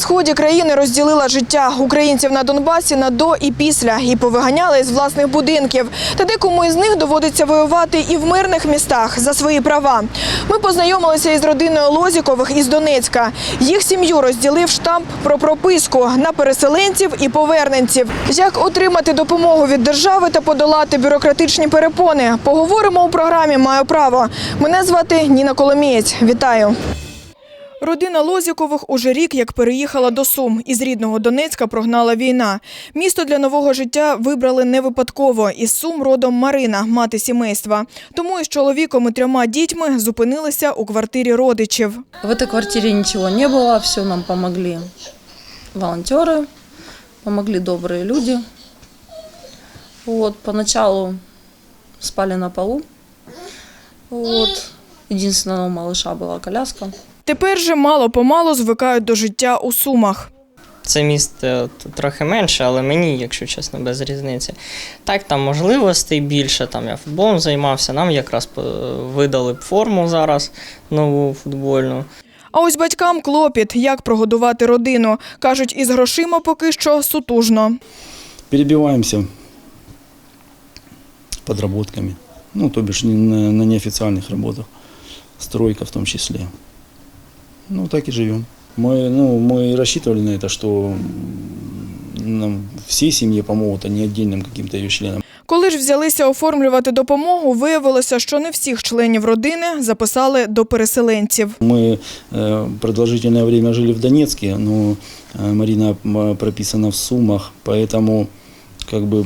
сході країни розділила життя українців на Донбасі на до і після і повиганяли з власних будинків. Та декому із них доводиться воювати і в мирних містах за свої права. Ми познайомилися із родиною Лозікових із Донецька. Їх сім'ю розділив штамп про прописку на переселенців і поверненців. Як отримати допомогу від держави та подолати бюрократичні перепони? Поговоримо у програмі Маю право. Мене звати Ніна Коломієць. Вітаю. Родина Лозікових уже рік як переїхала до Сум. Із рідного Донецька прогнала війна. Місто для нового життя вибрали не випадково. Із Сум родом Марина, мати сімейства. Тому із чоловіком і трьома дітьми зупинилися у квартирі родичів. В этой квартире ничего не было, все нам помогли волонтеры, помогли добрые люди. Вот, поначалу спали на полу. Вот. Единственное, у малыша была коляска. Тепер же мало-помалу звикають до життя у Сумах. Це місто трохи менше, але мені, якщо чесно, без різниці. Так, там можливостей більше, там я футболом займався, нам якраз видали б форму зараз нову футбольну. А ось батькам клопіт, як прогодувати родину. Кажуть, із грошима поки що сутужно. перебиваемся подработками. Ну, то бишь не на, на неофициальных работах. Стройка в том числе. Ну, так и живем. Мы, ну, мы рассчитывали на это, что м, нам всей семье помогут, а не отдельным каким-то ее членам. Коли ж взялися оформлювати допомогу, виявилося, що не всіх членів родини записали до переселенців. Мы э, продолжительное время жили в Донецке, но э, Марина м, прописана в Сумах, поэтому как бы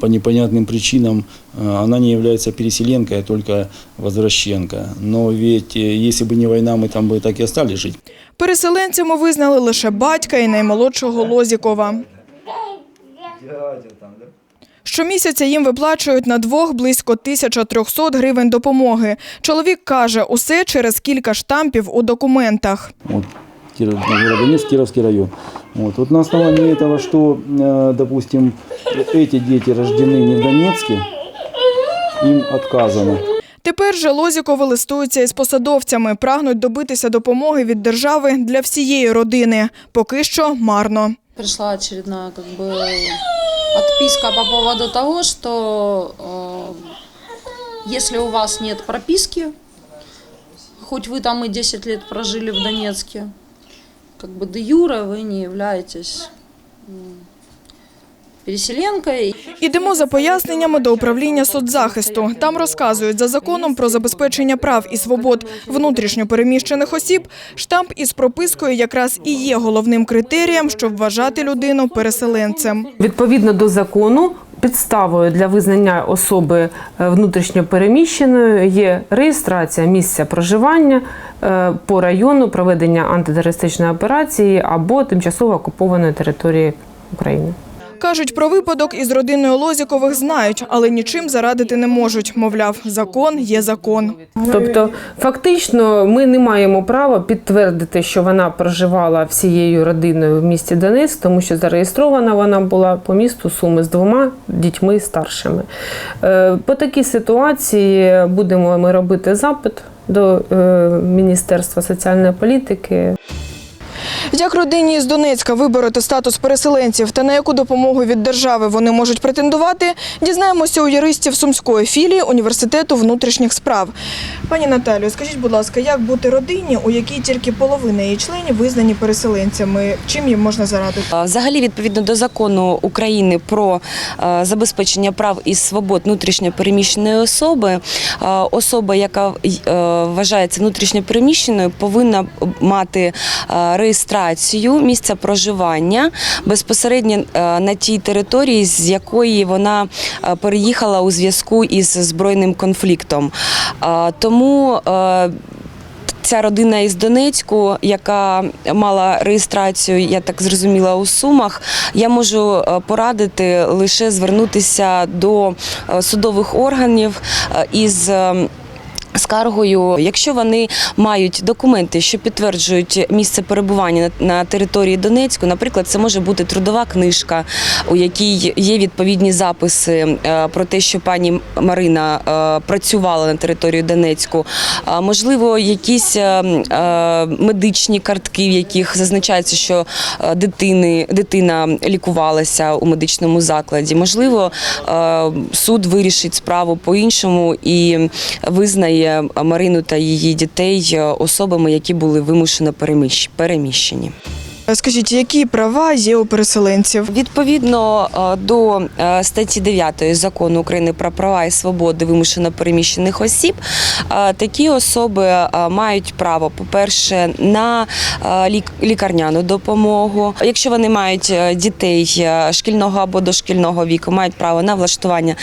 по непонятным причинам э, она не является переселенкой, а только возвращенка. Но ведь э, если бы не война, мы там бы так и остались жить. Переселенцями визнали лише батька і наймолодшого Лозікова. Щомісяця їм виплачують на двох близько 1300 гривень допомоги. Чоловік каже, усе через кілька штампів у документах. Вот, Киров, город Донецк, Кировский район. Вот. вот на основании этого, что, э, допустим, эти дети рождены не в Донецке, им отказано. Тепер же Лозікови листуються із посадовцями, прагнуть добитися допомоги від держави для всієї родини. Поки що марно. Пришла очередная как бы отписка по поводу того, что э, если у вас нет прописки, хоть вы там и 10 лет прожили в Донецке, как бы де юре вы не являетесь м. Ідемо за поясненнями до управління соцзахисту. Там розказують, за законом про забезпечення прав і свобод внутрішньо переміщених осіб, штамп із пропискою якраз і є головним критерієм, щоб вважати людину переселенцем. Відповідно до закону, підставою для визнання особи е, внутрішньо переміщеною є реєстрація місця проживання е, по району проведення антитерористичної операції або тимчасово окупованої території України. Кажуть, про випадок із родиною Лозікових знають, але нічим зарадити не можуть. Мовляв, закон є закон. Тобто, фактично, ми не маємо права підтвердити, що вона проживала всією родиною в місті Донецьк, тому що зареєстрована вона була по місту Суми з двома дітьми старшими. Е, По такій ситуації будемо ми робити запит до е, Міністерства соціальної політики. Як родині з Донецька вибороти статус переселенців та на яку допомогу від держави вони можуть претендувати, дізнаємося у юристів Сумської філії університету внутрішніх справ. Пані Наталію, скажіть, будь ласка, як бути родині, у якій тільки половина її членів визнані переселенцями? Чим їм можна зарадити? Взагалі, відповідно до закону України про забезпечення прав і свобод внутрішньо переміщеної особи, особа, яка вважається внутрішньо переміщеною, повинна мати е, реєстрацію місця проживання безпосередньо е, на тій території, з якої вона е, переїхала у зв'язку із збройним конфліктом. Е, Тому Ця родина із Донецьку, яка мала реєстрацію, я так зрозуміла, у Сумах, я можу порадити лише звернутися до судових органів із. Скаргою, якщо вони мають документи, що підтверджують місце перебування на, території Донецьку, наприклад, це може бути трудова книжка, у якій є відповідні записи е, про те, що пані Марина е, працювала на території Донецьку, можливо, якісь е, медичні картки, в яких зазначається, що дитини, дитина лікувалася у медичному закладі. Можливо, суд вирішить справу по-іншому і визнає Марину та її дітей е, особами, які були вимушено переміщ- переміщені. Е, Скажіть, які права є у переселенців? Відповідно е, до е, статті 9 закону України про права і свободи вимушено переміщених осіб, такі особи мають право, по-перше, на лікарняну допомогу. Якщо вони мають дітей шкільного або дошкільного віку, мають право на влаштування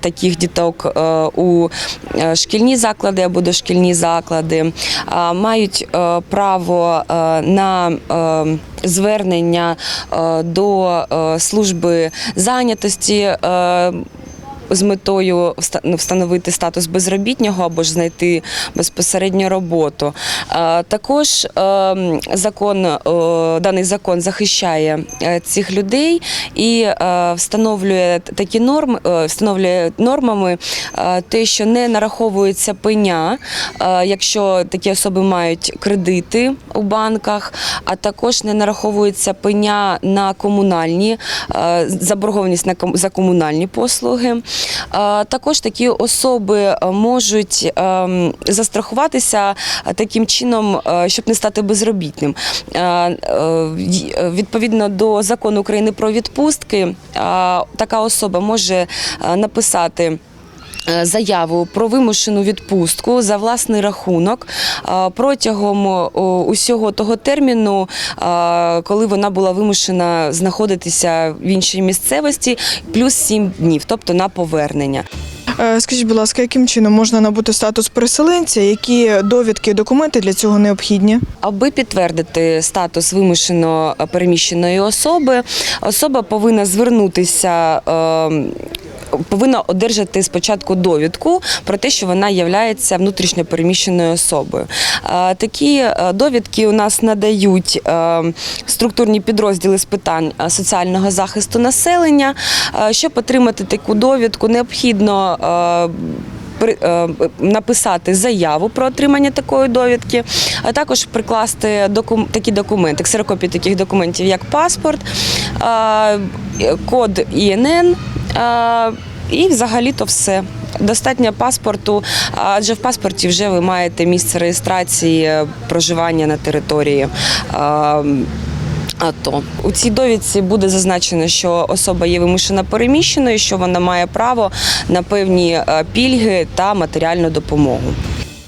таких діток у шкільні заклади або дошкільні заклади, мають право на звернення е, до е, служби зайнятості. З метою ну, встановити статус безробітнього або ж знайти безпосередньо роботу. Також е, закон, даний закон захищає е, цих людей і е, встановлює такі норми, е, встановлює нормами те, що не нараховується пеня, якщо такі особи мають кредити у банках, а також не нараховується пеня на комунальні заборгованість за комунальні послуги. Також такі особи е, можуть ем, застрахуватися е, таким чином, е, щоб не стати безробітним. Відповідно до закону України про відпустки, така особа може написати. Е, Заяву про вимушену відпустку за власний рахунок е, протягом усього того терміну, е, коли вона була вимушена знаходитися в іншій місцевості, плюс 7 днів, тобто на повернення. Скажіть, будь ласка, яким чином можна набути статус переселенця? Які довідки, документи для цього необхідні? Аби підтвердити статус вимушено переміщеної особи, особа повинна звернутися. Повинна одержати спочатку довідку про те, що вона є внутрішньо переміщеною особою. Такі е, довідки у нас надають е, структурні підрозділи з питань е, соціального захисту населення. Щоб отримати таку довідку, необхідно написати заяву про отримання такої довідки, а також прикласти докум- такі документи, ксерокопії таких документів, як паспорт, код ІНН. Е, І взагалі то все. Достатньо паспорту, адже в паспорті вже ви маєте місце реєстрації е, проживання на території. е, АТО. У цій довідці буде зазначено, що особа є вимушено переміщеною, що вона має право на певні пільги та матеріальну допомогу.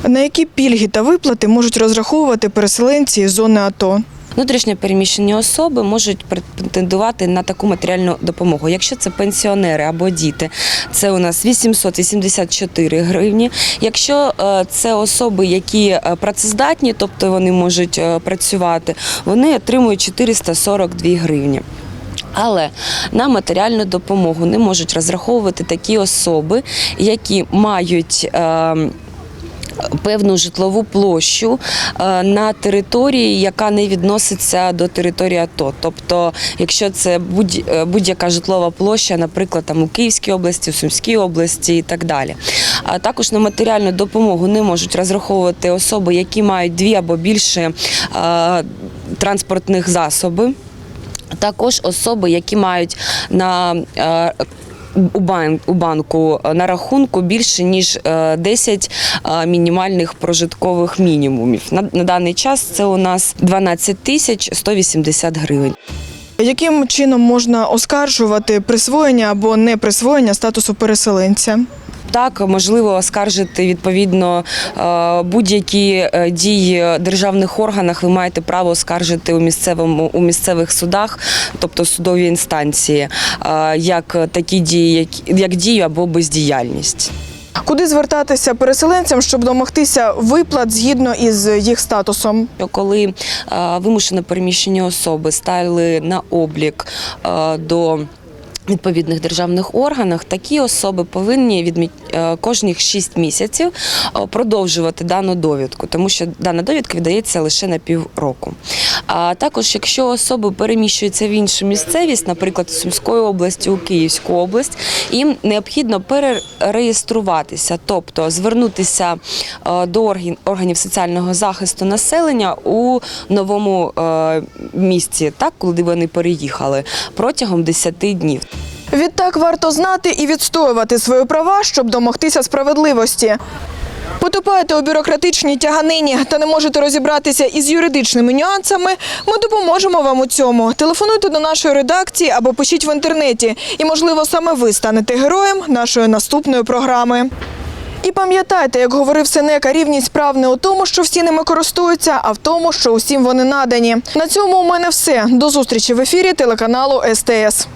На які пільги та виплати можуть розраховувати переселенці з зони АТО? Внутрішньо переміщені особи можуть претендувати на таку матеріальну допомогу. Якщо це пенсіонери або діти, це у нас 884 гривні. Якщо е, це особи, які е, працездатні, тобто вони можуть е, працювати, вони отримують 442 гривні. Але на матеріальну допомогу не можуть розраховувати такі особи, які мають. е, Певну житлову площу е, на території, яка не відноситься до території АТО. Тобто, якщо це е, будь-яка житлова площа, наприклад, там у Київській області, у Сумській області і так далі. А також на матеріальну допомогу не можуть розраховувати особи, які мають дві або більше е, транспортних засоби. Також особи, які мають на у бан- у банку е, на рахунку більше ніж е, 10 е, мінімальних прожиткових мінімумів. На, на даний час це у нас 12 тисяч 180 гривень. Яким чином можна оскаржувати присвоєння або не присвоєння статусу переселенця? Так, можливо оскаржити відповідно е, будь-які е, дії державних органах. Ви маєте право оскаржити у місцевому у місцевих судах, тобто судові інстанції, е, як такі дії, як, як дію або бездіяльність. Куди звертатися переселенцям, щоб домогтися виплат згідно із їх статусом? Коли вимушено переміщені особи стали на облік до Відповідних державних органах такі особи повинні відмі... е, кожних 6 місяців е, продовжувати дану довідку, тому що дана довідка видається лише на півроку. А також, якщо особи переміщуються в іншу місцевість, наприклад, з Сумської області у Київську область, їм необхідно перереєструватися, тобто звернутися е, до органів соціального захисту населення у новому місці, так коли вони переїхали протягом 10 днів. Відтак варто знати і відстоювати свої права, щоб домогтися справедливості. Потопаєте у бюрократичній тяганині та не можете розібратися із юридичними нюансами. Ми допоможемо вам у цьому. Телефонуйте до нашої редакції або пишіть в інтернеті. І, можливо, саме ви станете героєм нашої наступної програми. І пам'ятайте, як говорив Сенека, рівність прав не у тому, що всі ними користуються, а в тому, що усім вони надані. На цьому у мене все. До зустрічі в ефірі телеканалу СТС.